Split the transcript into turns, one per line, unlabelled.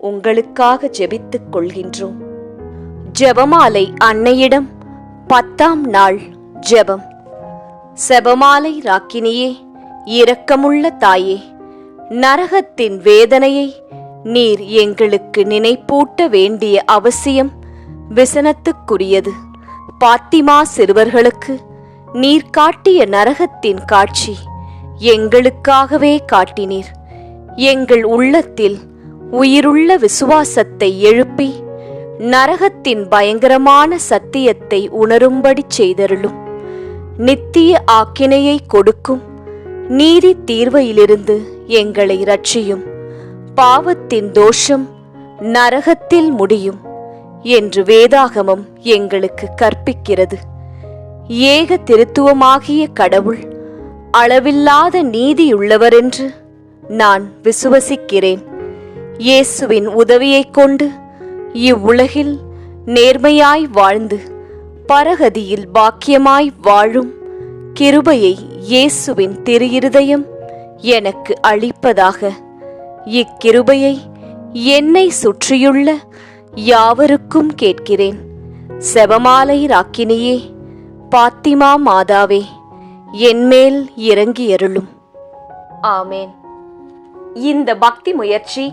உங்களுக்காக ஜெபித்துக் கொள்கின்றோம். ஜெபமாலை அன்னையிடம் பத்தாம் நாள் ஜெபம். செபமாலை ராக்கினியே இரக்கமுள்ள தாயே நரகத்தின் வேதனையை நீர் எங்களுக்கு நினைப்பூட்ட வேண்டிய அவசியம் விசனத்துக்குரியது. பாத்திமா சிறுவர்களுக்கு நீர் காட்டிய நரகத்தின் காட்சி எங்களுக்காகவே காட்டினீர். எங்கள் உள்ளத்தில் உயிருள்ள விசுவாசத்தை எழுப்பி நரகத்தின் பயங்கரமான சத்தியத்தை உணரும்படி செய்தருளும். நித்திய ஆக்கினையை கொடுக்கும் நீதி தீர்வையிலிருந்து எங்களை ரட்சியும் பாவத்தின் தோஷம் நரகத்தில் முடியும் என்று வேதாகமம் எங்களுக்கு கற்பிக்கிறது. ஏக திருத்துவமாகிய கடவுள் அளவில்லாத நீதியுள்ளவரென்று நான் விசுவசிக்கிறேன். இயேசுவின் உதவியைக் கொண்டு இவ்வுலகில் நேர்மையாய் வாழ்ந்து பரகதியில் பாக்கியமாய் வாழும் கிருபையை இயேசுவின் திரு இருதயம் எனக்கு அளிப்பதாக. இக்கிருபையை என்னை சுற்றியுள்ள யாவருக்கும் கேட்கிறேன். செபமாலை ராக்கினியே பாத்திமா மாதாவே என்மேல் இறங்கியருளும். ஆமேன். இந்த பக்தி முயற்சி